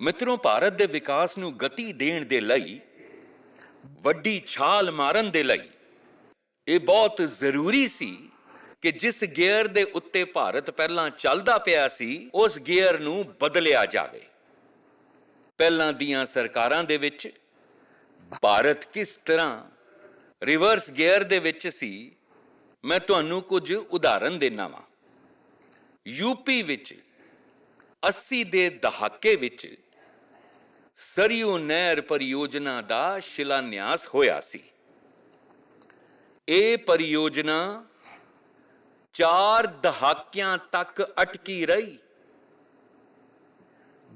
ਮਿੱਤਰੋ, ਭਾਰਤ ਦੇ ਵਿਕਾਸ ਨੂੰ ਗਤੀ ਦੇਣ ਦੇ ਲਈ, ਵੱਡੀ ਛਾਲ ਮਾਰਨ ਦੇ ਲਈ, ਇਹ ਬਹੁਤ ਜ਼ਰੂਰੀ ਸੀ ਕਿ ਜਿਸ ਗੇਅਰ ਦੇ ਉੱਤੇ ਭਾਰਤ ਪਹਿਲਾਂ ਚੱਲਦਾ ਪਿਆ ਸੀ, ਉਸ ਗੇਅਰ ਨੂੰ ਬਦਲਿਆ ਜਾਵੇ। ਪਹਿਲਾਂ ਦੀਆਂ ਸਰਕਾਰਾਂ ਦੇ ਵਿੱਚ, ਭਾਰਤ ਕਿਸ ਤਰ੍ਹਾਂ ਰਿਵਰਸ ਗੇਅਰ ਦੇ ਵਿੱਚ ਸੀ, ਮੈਂ ਤੁਹਾਨੂੰ ਕੁਝ ਉਦਾਹਰਨ ਦੇਣਾ ਵਾਂ। ਯੂਪੀ ਵਿੱਚ 80 ਦੇ ਦਹਾਕੇ ਵਿੱਚ ਸਰਿਊ ਨਹਿਰ ਪਰਿਯੋਜਨਾ ਦਾ ਸ਼ਿਲਾਨਿਆਸ ਹੋਇਆ ਸੀ। ਇਹ ਪਰਿਯੋਜਨਾ ਚਾਰ ਦਹਾਕਿਆਂ ਤੱਕ ਅਟਕੀ ਰਹੀ।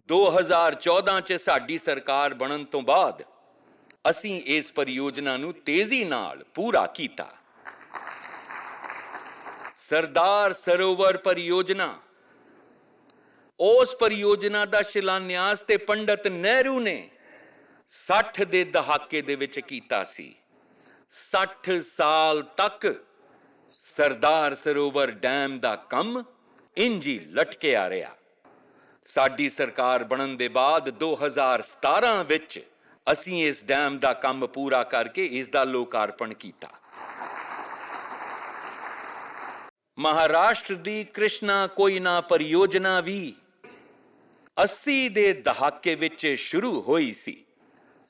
2014 ਚ ਸਾਡੀ ਸਰਕਾਰ ਬਣਨ ਤੋਂ ਬਾਅਦ ਅਸੀਂ ਇਸ ਪਰਿਯੋਜਨਾ ਨੂੰ ਤੇਜ਼ੀ ਨਾਲ ਪੂਰਾ ਕੀਤਾ। ਸਰਦਾਰ ਸਰੋਵਰ ਪਰਿਯੋਜਨਾ ਉਸ ਪਰਿਯੋਜਨਾ ਦਾ ਸ਼ਿਲਾਨਿਆਸ ਤੇ ਪੰਡਤ ਨਹਿਰੂ ਨੇ 60 ਦੇ ਦਹਾਕੇ ਦੇ ਵਿੱਚ ਕੀਤਾ ਸੀ। 60 ਸਾਲ ਤੱਕ ਸਰਦਾਰ ਸਰੋਵਰ ਡੈਮ ਦਾ ਕੰਮ ਇੰਜੀ ਲਟਕਿਆ ਰਿਹਾ। ਸਾਡੀ ਸਰਕਾਰ ਬਣਨ ਦੇ ਬਾਅਦ 2017 ਵਿੱਚ ਅਸੀਂ ਇਸ ਡੈਮ ਦਾ ਕੰਮ ਪੂਰਾ ਕਰਕੇ ਇਸ ਦਾ ਲੋਕਾਰਪਣ ਕੀਤਾ। ਮਹਾਰਾਸ਼ਟਰ ਦੀ ਕ੍ਰਿਸ਼ਨਾ ਕੋਇਨਾ ਪਰਿਯੋਜਨਾ ਵੀ 80 ਦੇ ਦਹਾਕੇ ਵਿੱਚ ਸ਼ੁਰੂ ਹੋਈ ਸੀ।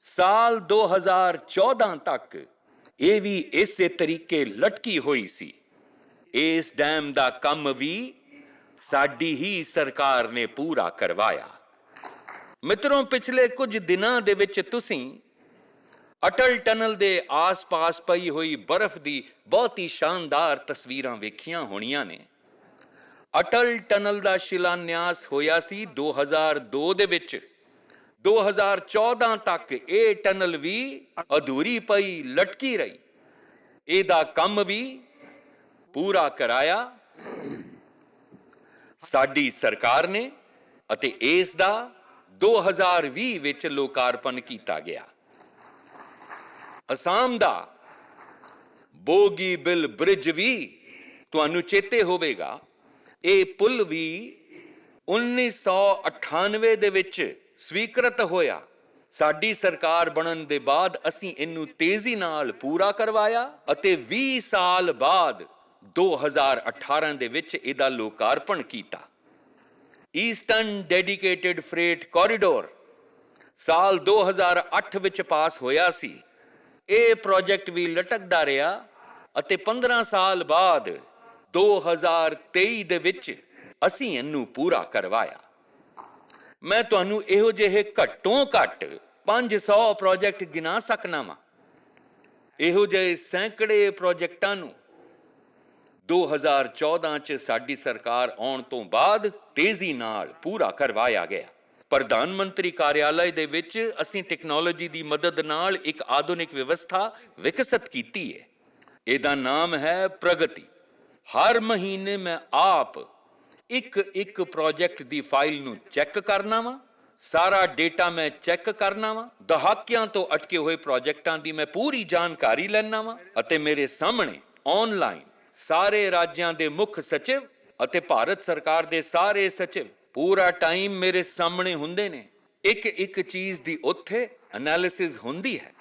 ਸਾਲ 2014 ਤੱਕ ਇਹ ਵੀ ਇਸੇ ਤਰੀਕੇ ਲਟਕੀ ਹੋਈ ਸੀ। ਇਸ ਡੈਮ ਦਾ ਕੰਮ ਵੀ ਸਾਡੀ ਹੀ ਸਰਕਾਰ ਨੇ ਪੂਰਾ ਕਰਵਾਇਆ। ਮਿੱਤਰੋ, ਪਿਛਲੇ ਕੁਝ ਦਿਨਾਂ ਦੇ ਵਿੱਚ ਤੁਸੀਂ ਅਟਲ ਟਨਲ ਦੇ ਆਸ-ਪਾਸ ਪਈ ਹੋਈ ਬਰਫ਼ ਦੀ ਬਹੁਤ ਹੀ ਸ਼ਾਨਦਾਰ ਤਸਵੀਰਾਂ ਵੇਖੀਆਂ ਹੋਣੀਆਂ ਨੇ। ਅਟਲ ਟਨਲ ਦਾ ਸ਼ਿਲਾਨਿਆਸ ਹੋਇਆ ਸੀ 2002 ਦੇ ਵਿੱਚ। 2014 ਤੱਕ ਇਹ ਟਨਲ ਵੀ ਅਧੂਰੀ ਪਈ, ਲਟਕੀ ਰਹੀ। ਇਹਦਾ ਕੰਮ ਵੀ ਪੂਰਾ ਕਰਾਇਆ। ਸਾਡੀ ਸਰਕਾਰ ਨੇ ਅਤੇ ਇਸ ਦਾ 2020 ਵਿੱਚ ਲੋਕਾਰਪਣ ਕੀਤਾ ਗਿਆ। ਅਸਾਮ ਦਾ ਬੋਗੀ ਬਿਲ ਬ੍ਰਿਜ ਵੀ ਤੁਹਾਨੂੰ ਚੇਤੇ ਹੋਵੇਗਾ। ਇਹ ਪੁਲ ਵੀ 1998 ਦੇ ਵਿੱਚ ਸਵੀਕ੍ਰਿਤ ਹੋਇਆ। ਸਾਡੀ ਸਰਕਾਰ ਬਣਨ ਦੇ ਬਾਅਦ ਅਸੀਂ ਇਹਨੂੰ ਤੇਜ਼ੀ ਨਾਲ ਪੂਰਾ ਕਰਵਾਇਆ ਅਤੇ 20 ਸਾਲ ਬਾਅਦ 2018 ਦੇ ਵਿੱਚ ਇਹਦਾ ਲੋਕਾਰਪਣ ਕੀਤਾ। ਈਸਟਰਨ ਡੈਡੀਕੇਟਿਡ ਫਰੇਟ ਕੋਰੀਡੋਰ ਸਾਲ 2008 ਵਿੱਚ ਪਾਸ ਹੋਇਆ ਸੀ। ਇਹ ਪ੍ਰੋਜੈਕਟ ਵੀ ਲਟਕਦਾ ਰਿਹਾ ਅਤੇ 15 ਸਾਲ ਬਾਅਦ 2023 ਦੇ ਵਿੱਚ ਅਸੀਂ ਇਹਨੂੰ ਪੂਰਾ ਕਰਵਾਇਆ। ਮੈਂ ਤੁਹਾਨੂੰ ਇਹੋ ਜਿਹੇ ਘੱਟੋਂ ਘੱਟ 500 ਪ੍ਰੋਜੈਕਟ ਗਿਣਾ ਸਕਣਾ ਵਾਂ। ਇਹੋ ਜਿਹੇ ਸੈਂਕੜੇ ਪ੍ਰੋਜੈਕਟਾਂ ਨੂੰ 2014 ਚ ਸਾਡੀ ਸਰਕਾਰ ਆਉਣ ਤੋਂ ਬਾਅਦ ਤੇਜ਼ੀ ਨਾਲ ਪੂਰਾ ਕਰਵਾਇਆ ਗਿਆ। ਪ੍ਰਧਾਨ ਮੰਤਰੀ ਕਾਰਿਆਲय ਦੇ ਵਿੱਚ ਅਸੀਂ ਟੈਕਨੋਲੋਜੀ ਦੀ ਮਦਦ ਨਾਲ ਇੱਕ ਆਧੁਨਿਕ ਵਿਵਸਥਾ ਵਿਕਸਿਤ ਕੀਤੀ ਹੈ ਇਹਦਾ ਨਾਮ ਹੈ ਪ੍ਰਗਤੀ। ਹਰ ਮਹੀਨੇ ਮੈਂ ਆਪ ਇੱਕ ਇੱਕ ਪ੍ਰੋਜੈਕਟ ਦੀ ਫਾਈਲ ਨੂੰ ਚੈੱਕ ਕਰਨਾ ਵਾਂ। ਸਾਰਾ ਡੇਟਾ ਮੈਂ ਚੈੱਕ ਕਰਨਾ ਵਾਂ। ਦਹਾਕਿਆਂ ਤੋਂ ਅਟਕੇ ਹੋਏ ਪ੍ਰੋਜੈਕਟਾਂ ਦੀ ਮੈਂ ਪੂਰੀ ਜਾਣਕਾਰੀ ਲੈਣਾ ਵਾਂ ਅਤੇ ਮੇਰੇ ਸਾਹਮਣੇ ਆਨਲਾਈਨ ਸਾਰੇ ਰਾਜਾਂ ਦੇ ਮੁੱਖ ਸਚਿਵ ਅਤੇ ਭਾਰਤ ਸਰਕਾਰ ਦੇ ਸਾਰੇ ਸਚਿਵ ਪੂਰਾ ਟਾਈਮ ਮੇਰੇ ਸਾਹਮਣੇ ਹੁੰਦੇ ਨੇ। ਇੱਕ ਇੱਕ ਚੀਜ਼ ਦੀ ਉੱਥੇ ਐਨਾਲਿਸਿਸ ਹੁੰਦੀ ਹੈ।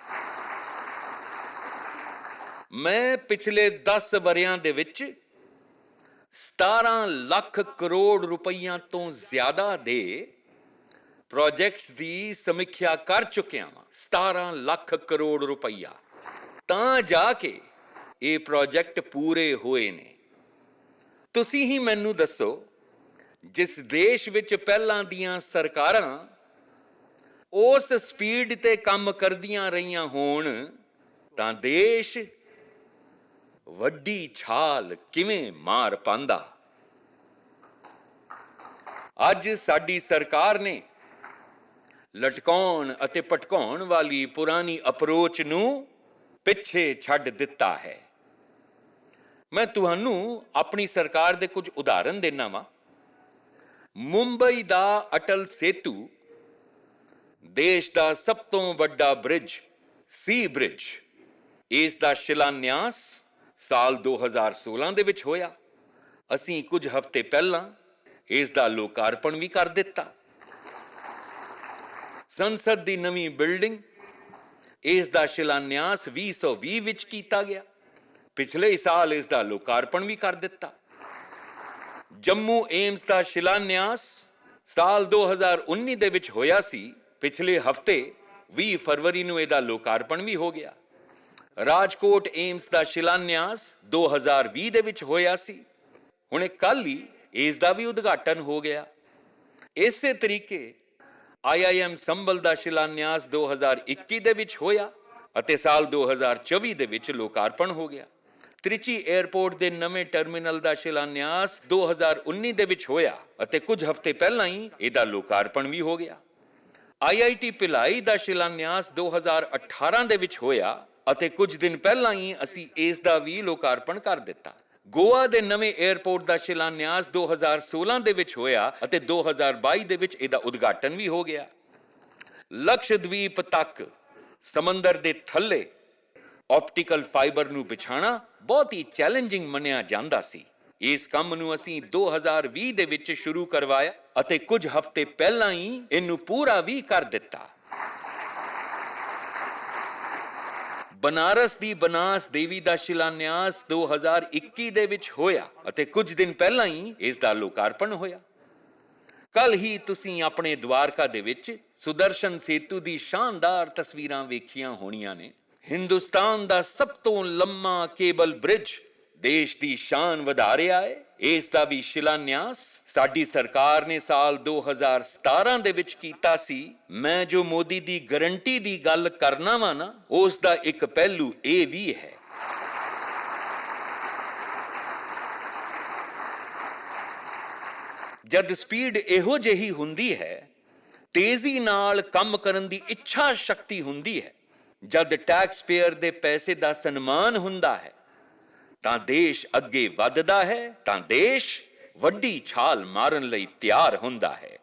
ਮੈਂ ਪਿਛਲੇ 10 ਵਰਿਆਂ ਦੇ ਵਿੱਚ 17 ਲੱਖ ਕਰੋੜ ਰੁਪਈਆਂ ਤੋਂ ਜ਼ਿਆਦਾ ਦੇ ਪ੍ਰੋਜੈਕਟਸ ਦੀ ਸਮੀਖਿਆ ਕਰ ਚੁੱਕਿਆ ਹਾਂ 17 ਲੱਖ ਕਰੋੜ ਰੁਪਈਆ। ਤਾਂ ਜਾ ਕੇ ਇਹ ਪ੍ਰੋਜੈਕਟ ਪੂਰੇ ਹੋਏ ਨੇ। ਤੁਸੀਂ ਹੀ ਮੈਨੂੰ ਦੱਸੋ, ਜਿਸ ਦੇਸ਼ ਵਿੱਚ ਪਹਿਲਾਂ ਦੀਆਂ ਸਰਕਾਰਾਂ ਉਸ ਸਪੀਡ ਤੇ ਕੰਮ ਕਰਦੀਆਂ ਰਹੀਆਂ ਹੋਣ, ਤਾਂ ਦੇਸ਼ ਵੱਡੀ ਛਾਲ ਕਿਵੇਂ ਮਾਰ ਪਾਂਦਾ? ਅੱਜ ਸਾਡੀ ਸਰਕਾਰ ਨੇ ਲਟਕਾਉਣ ਅਤੇ ਪਟਕਾਉਣ ਵਾਲੀ ਪੁਰਾਣੀ ਅਪਰੋਚ ਨੂੰ ਪਿੱਛੇ ਛੱਡ ਦਿੱਤਾ ਹੈ। ਮੈਂ ਤੁਹਾਨੂੰ ਆਪਣੀ ਸਰਕਾਰ ਦੇ ਕੁਝ ਉਦਾਹਰਨ ਦੇਣਾ ਵਾਂ। ਮੁੰਬਈ ਦਾ ਅਟਲ ਸੇਤੂ, ਦੇਸ਼ ਦਾ ਸਭ ਤੋਂ ਵੱਡਾ ਬ੍ਰਿਜ, ਸੀ ਬ੍ਰਿਜ, ਇਸ ਦਾ ਸ਼ਿਲਾਨਿਆਸ ਸਾਲ 2016 ਦੇ ਵਿੱਚ ਹੋਇਆ। ਅਸੀਂ ਕੁਝ ਹਫ਼ਤੇ ਪਹਿਲਾਂ ਇਸ ਦਾ ਲੋਕਾਰਪਣ ਵੀ ਕਰ ਦਿੱਤਾ। ਸੰਸਦ ਦੀ ਨਵੀਂ ਬਿਲਡਿੰਗ ਇਸ ਦਾ ਸ਼ਿਲਾਨਿਆਸ 2020 ਵਿੱਚ ਕੀਤਾ ਗਿਆ। ਪਿਛਲੇ ਸਾਲ ਇਸ ਦਾ ਲੋਕਾਰਪਣ ਵੀ ਕਰ ਦਿੱਤਾ। ਜੰਮੂ ਏਮਸ ਦਾ ਸ਼ਿਲਾਨਿਆਸ ਸਾਲ 2019 ਦੇ ਵਿੱਚ ਹੋਇਆ ਸੀ। ਪਿਛਲੇ ਹਫ਼ਤੇ 20 ਫਰਵਰੀ ਨੂੰ ਇਹਦਾ ਲੋਕਾਰਪਣ ਵੀ ਹੋ ਗਿਆ। ਰਾਜਕੋਟ ਏਮਸ ਦਾ ਸ਼ਿਲਾਨਿਆਸ 2020 ਦੇ ਵਿੱਚ ਹੋਇਆ ਸੀ। ਹੁਣੇ ਕੱਲ ਹੀ ਇਸ ਦਾ ਵੀ ਉਦਘਾਟਨ ਹੋ ਗਿਆ। ਇਸੇ ਤਰੀਕੇ ਆਈਆਈਐਮ ਸੰਭਲ ਦਾ ਸ਼ਿਲਾਨਿਆਸ 2021 ਦੇ ਵਿੱਚ ਹੋਇਆ ਅਤੇ ਸਾਲ 2024 ਦੇ ਵਿੱਚ ਲੋਕਾਰਪਣ ਹੋ ਗਿਆ। ਤ੍ਰਿਚੀ 에ਅਰਪੋਰਟ ਦੇ ਨਵੇਂ ਟਰਮੀਨਲ ਦਾ ਸ਼ਿਲਾਨਿਆਸ 2019 ਦੇ ਵਿੱਚ ਹੋਇਆ ਅਤੇ ਕੁਝ ਹਫ਼ਤੇ ਪਹਿਲਾਂ ਹੀ ਇਹਦਾ ਲੋਕਾਰਪਣ ਵੀ ਹੋ ਗਿਆ। ਆਈਆਈਟੀ ਭਿਲਾਈ ਦਾ ਸ਼ਿਲਾਨਿਆਸ 2018 ਦੇ ਵਿੱਚ ਹੋਇਆ ਅਤੇ ਕੁਝ ਦਿਨ ਪਹਿਲਾਂ ਹੀ ਅਸੀਂ ਇਸ ਦਾ ਵੀ ਲੋਕਾਰਪਣ ਕਰ ਦਿੱਤਾ। ਗੋਆ ਦੇ ਨਵੇਂ 에ਅਰਪੋਰਟ ਦਾ ਸ਼ਿਲਾਨਿਆਸ 2016 ਦੇ ਵਿੱਚ ਹੋਇਆ ਅਤੇ 2022 ਦੇ ਵਿੱਚ ਇਹਦਾ ਉਦਘਾਟਨ ਵੀ ਹੋ ਗਿਆ। ਲਕਸ਼ਦਵੀਪ ਤੱਕ ਸਮੁੰਦਰ ਦੇ ਥੱਲੇ ਆਪਟੀਕਲ ਫਾਈਬਰ ਨੂੰ ਵਿਛਾਣਾ ਬਹੁਤ ਹੀ ਚੈਲੰਜਿੰਗ ਮੰਨਿਆ ਜਾਂਦਾ ਸੀ। ਇਸ ਕੰਮ ਨੂੰ ਅਸੀਂ 2020 ਦੇ ਵਿੱਚ ਸ਼ੁਰੂ ਕਰਵਾਇਆ ਅਤੇ ਕੁਝ ਹਫ਼ਤੇ ਪਹਿਲਾਂ ਹੀ ਇਹਨੂੰ ਪੂਰਾ ਵੀ ਕਰ ਦਿੱਤਾ। ਬਨਾਰਸ ਦੀ ਬਨਾਸ ਦੇਵੀ ਦਾ ਸ਼ਿਲਾਨਿਆਸ 2021 ਦੇ ਵਿੱਚ ਹੋਇਆ ਅਤੇ ਕੁਝ ਦਿਨ ਪਹਿਲਾਂ ਹੀ ਇਸ ਦਾ ਲੋਕਾਰਪਣ ਹੋਇਆ। ਕੱਲ ਹੀ ਤੁਸੀਂ ਆਪਣੇ ਦਵਾਰਕਾ ਦੇ ਵਿੱਚ ਸੁਦਰਸ਼ਨ ਸੇਤੂ ਦੀ ਸ਼ਾਨਦਾਰ ਤਸਵੀਰਾਂ ਵੇਖੀਆਂ ਹੋਣੀਆਂ ਨੇ। ਹਿੰਦੁਸਤਾਨ ਦਾ ਸਭ ਤੋਂ ਲੰਮਾ ਕੇਬਲ ਬ੍ਰਿਜ ਦੇਸ਼ ਦੀ ਸ਼ਾਨ ਵਧਾ ਰਿਹਾ ਹੈ ਇਸ ਦਾ ਵੀ ਸ਼ਿਲਾਨਿਆਸ ਸਾਡੀ ਸਰਕਾਰ ਨੇ ਸਾਲ 2017 ਦੇ ਵਿੱਚ ਕੀਤਾ ਸੀ। ਮੈਂ ਜੋ ਮੋਦੀ ਦੀ ਗਰੰਟੀ ਦੀ ਗੱਲ ਕਰਨਾ ਵਾ ਨਾ, ਉਸ ਦਾ ਇੱਕ ਪਹਿਲੂ ਇਹ ਵੀ ਹੈ। ਜਦ ਸਪੀਡ ਇਹੋ ਜਿਹੀ ਹੁੰਦੀ ਹੈ, ਤੇਜ਼ੀ ਨਾਲ ਕੰਮ ਕਰਨ ਦੀ ਇੱਛਾ ਸ਼ਕਤੀ ਹੁੰਦੀ ਹੈ, ਜਦ ਟੈਕਸ ਪੇਅਰ ਦੇ ਪੈਸੇ ਦਾ ਸਨਮਾਨ ਹੁੰਦਾ ਹੈ ਤਾਂ ਦੇਸ਼ ਅੱਗੇ ਵੱਧਦਾ ਹੈ ਤਾਂ ਦੇਸ਼ ਵੱਡੀ ਛਾਲ ਮਾਰਨ ਲਈ ਤਿਆਰ ਹੁੰਦਾ ਹੈ।